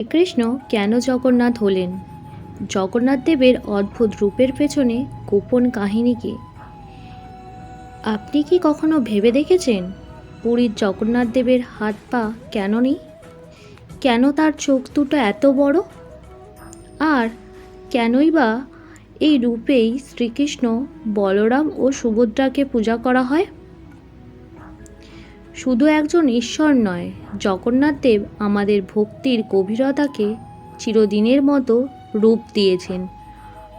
শ্রীকৃষ্ণ কেন জগন্নাথ হলেন? জগন্নাথ দেবের অদ্ভুত রূপের পেছনে গোপন কাহিনী কি? আপনি কি কখনো ভেবে দেখেছেন পুরীর জগন্নাথ দেবের হাত পা কেন নেই? কেন তার চোখ দুটো এত বড়? আর কেনই বা এই রূপেই শ্রীকৃষ্ণ বলরাম ও সুভদ্রাকে পূজা করা হয়? শুধু একজন ঈশ্বর নয়, জগন্নাথ দেব আমাদের ভক্তির গভীরতাকে চিরদিনের মতো রূপ দিয়েছেন।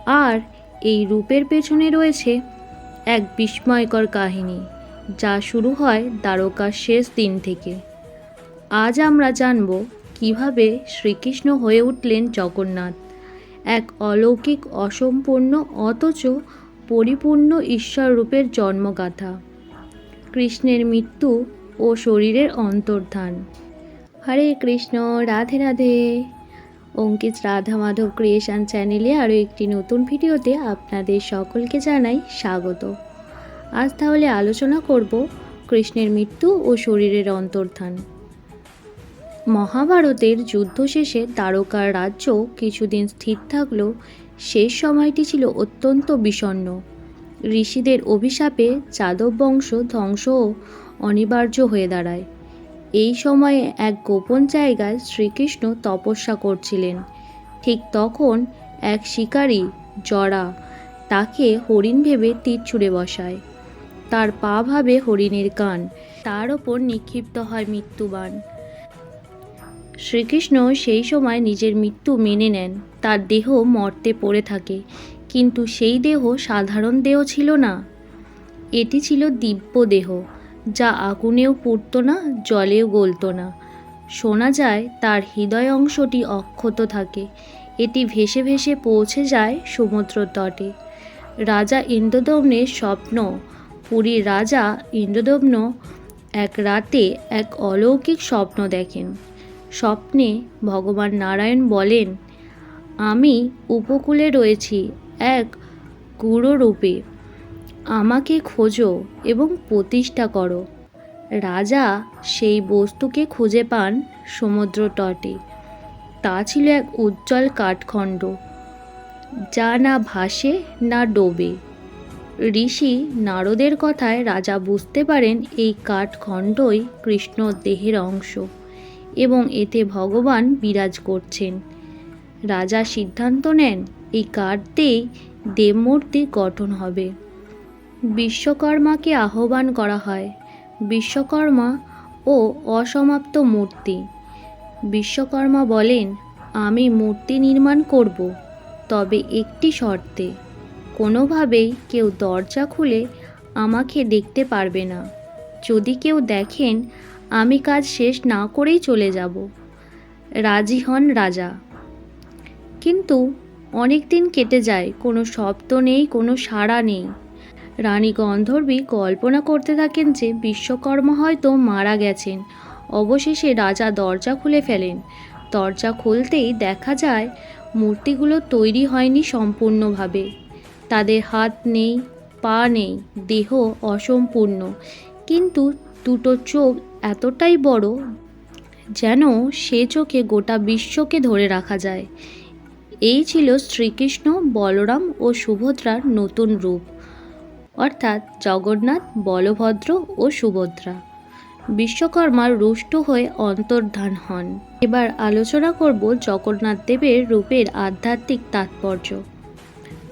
আর এই রূপের পেছনে রয়েছে এক বিস্ময়কর কাহিনী, যা শুরু হয় দ্বারকার শেষ দিন থেকে। আজ আমরা জানব কীভাবে শ্রীকৃষ্ণ হয়ে উঠলেন জগন্নাথ, এক অলৌকিক, অসম্পূর্ণ, অথচ পরিপূর্ণ ঈশ্বর রূপের জন্মগাথা। কৃষ্ণের মৃত্যু ও শরীরের অন্তর্ধান। হরে কৃষ্ণ, রাধে রাধে। অঙ্কিত রাধা মাধব ক্রিয়েশন চ্যানেলে আরও একটি নতুন ভিডিওতে আপনাদের সকলকে জানাই স্বাগত। আজ তাহলে আলোচনা করব কৃষ্ণের মৃত্যু ও শরীরের অন্তর্ধান। মহাভারতের যুদ্ধ শেষে দ্বারকার রাজ্য কিছুদিন স্থির থাকলেও শেষ সময়টি ছিল অত্যন্ত বিষণ্ণ। ঋষিদের অভিশাপে যাদব বংশ ধ্বংসও অনিবার্য হয়ে দাঁড়ায়। এই সময়ে এক গোপন জায়গায় শ্রীকৃষ্ণ তপস্যা করছিলেন। ঠিক তখন এক শিকারী, জরা, তাকে হরিণ ভেবে তীর ছুঁড়ে বসায়। তার পা ভাবে হরিণের কান, তার ওপর নিক্ষিপ্ত হয় মৃত্যুবাণ। শ্রীকৃষ্ণ সেই সময় নিজের মৃত্যু মেনে নেন। তার দেহ মর্তে পড়ে থাকে, কিন্তু সেই দেহ সাধারণ দেহ ছিল না। এটি ছিল দিব্য দেহ। যা আগুনেও পুড়ত না, জলেও গলত না। শোনা যায়, তার হৃদয় অংশটি অক্ষত থাকে। এটি ভেসে ভেসে পৌঁছে যায় সমুদ্র তটে। রাজা ইন্দ্রদম্নের স্বপ্ন পুরীর রাজা ইন্দ্রদম্ন এক রাতে এক অলৌকিক স্বপ্ন দেখেন। স্বপ্নে ভগবান নারায়ণ বলেন, আমি উপকূলে রয়েছি, এক গুরু রূপে। আমাকে খোঁজো এবং প্রতিষ্ঠা করো। রাজা সেই বস্তুকে খুঁজে পান সমুদ্র তটে তা ছিল এক উজ্জ্বল কাঠখণ্ড, যা না ভাসে না ডোবে। ঋষি নারদের কথায় রাজা বুঝতে পারেন এই কাঠখণ্ডই কৃষ্ণ দেহের অংশ এবং এতে ভগবান বিরাজ করছেন। রাজা সিদ্ধান্ত নেন, এই কাঠ দিয়েই দেবমূর্তি গঠন হবে। বিশ্বকর্মাকে আহ্বান করা হয়। বিশ্বকর্মা ও অসমাপ্ত মূর্তি। বিশ্বকর্মা বলেন, আমি মূর্তি নির্মাণ করব, তবে একটি শর্তে। কোনোভাবেই কেউ দরজা খুলে আমাকে দেখতে পারবে না। যদি কেউ দেখেন, আমি কাজ শেষ না করেই চলে যাব। রাজি হন রাজা। কিন্তু অনেক দিন কেটে যায়, কোনো শব্দ নেই, কোনো সাড়া নেই। রানী গন্ধর্বী কল্পনা করতে থাকেন যে বিশ্বকর্মা হয়তো মারা গেছেন। অবশেষে রাজা দরজা খুলে ফেলেন। দরজা খুলতেই দেখা যায়, মূর্তিগুলো তৈরি হয়নি সম্পূর্ণভাবে। তাদের হাত নেই, পা নেই, দেহ অসম্পূর্ণ। কিন্তু দুটো চোখ এতটাই বড় যেন সে চোখে গোটা বিশ্বকে ধরে রাখা যায়। এই ছিল শ্রীকৃষ্ণ, বলরাম ও সুভদ্রার নতুন রূপ। অর্থাৎ জগন্নাথ, বলভদ্র ও সুভদ্রা। বিশ্বকর্মার রুষ্ট হয়ে অন্তর্ধান হন। এবার আলোচনা করব জগন্নাথ দেবের রূপের আধ্যাত্মিক তাৎপর্য।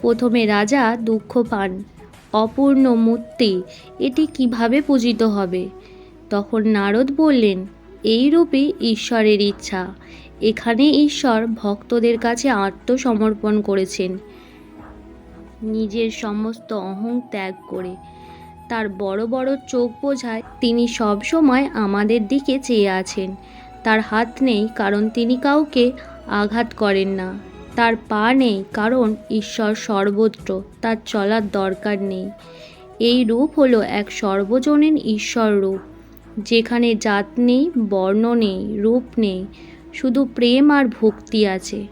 প্রথমে রাজা দুঃখ পান। অপূর্ণ মূর্তি, এটি কীভাবে পূজিত হবে? তখন নারদ বললেন, এই রূপে ঈশ্বরের ইচ্ছা। এখানে ঈশ্বর ভক্তদের কাছে আত্মসমর্পণ করেছেন। নিজের সমস্ত অহং ত্যাগ করে। তার বড় বড় চোখ বোঝায়, তিনি সবসময় আমাদের দিকে চেয়ে আছেন। তার হাত নেই, কারণ তিনি কাউকে আঘাত করেন না। তার পা নেই, কারণ ঈশ্বর সর্বত্র, তার চলার দরকার নেই। এই রূপ হলো এক সর্বজনীন ঈশ্বর রূপ। যেখানে জাত নেই, বর্ণ নেই, রূপ নেই, শুধু প্রেম আর ভক্তি আছে।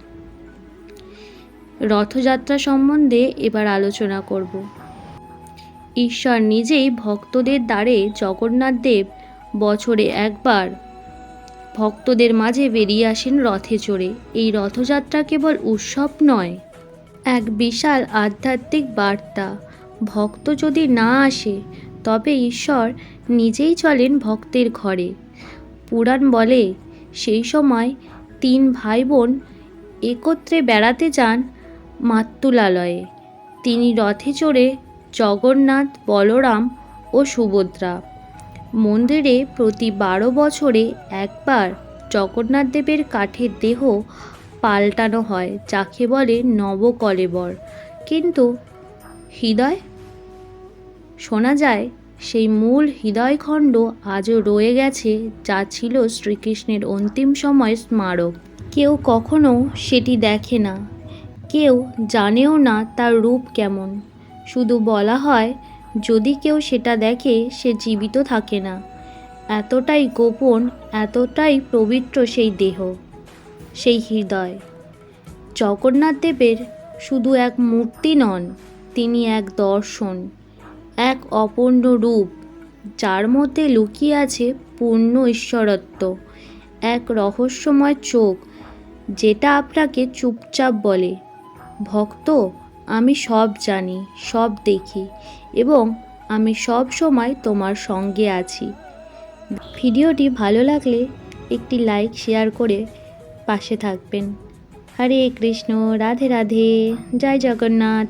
রথযাত্রা সম্বন্ধে এবার আলোচনা করব। ঈশ্বর নিজেই ভক্তদের দ্বারে জগন্নাথ দেব বছরে একবার ভক্তদের মাঝে বেরিয়ে আসেন রথে চড়ে। এই রথযাত্রা কেবল উৎসব নয়, এক বিশাল আধ্যাত্মিক বার্তা। ভক্ত যদি না আসে, তবে ঈশ্বর নিজেই চলেন ভক্তের ঘরে। পুরাণ বলে, সেই সময় তিন ভাই বোন একত্রে বেড়াতে যান মাতুলালয়ে তিনি রথে চড়ে জগন্নাথ, বলরাম ও সুভদ্রা। মন্দিরে প্রতি বারো বছরে একবার জগন্নাথ দেবের কাঠের দেহ পাল্টানো হয়, যাকে বলে নবকলেবর। কিন্তু হৃদয়? শোনা যায়, সেই মূল হৃদয়খণ্ড আজও রয়ে গেছে, যা ছিল শ্রীকৃষ্ণের অন্তিম সময় স্মারক। কেউ কখনো সেটি দেখে না। কেউ জানেও না তার রূপ কেমন। শুধু বলা হয়, যদি কেউ সেটা দেখে, সে জীবিত থাকে না। এতটাই গোপন, এতটাই পবিত্র সেই দেহ, সেই হৃদয়। জগন্নাথ দেবের শুধু এক মূর্তি নন, তিনি এক দর্শন, এক অপূর্ণ রূপ, যার মধ্যে লুকিয়ে আছে পূর্ণ ঈশ্বরত্ব, এক রহস্যময় চোখ, যেটা আপনাকে চুপচাপ বলে। ভক্ত, আমি সব জানি, সব দেখি এবং আমি সব সময় তোমার সঙ্গে আছি। ভিডিওটি ভালো লাগলে একটি লাইক, শেয়ার করে পাশে থাকবেন। হরে কৃষ্ণ, রাধে রাধে, জয় জগন্নাথ।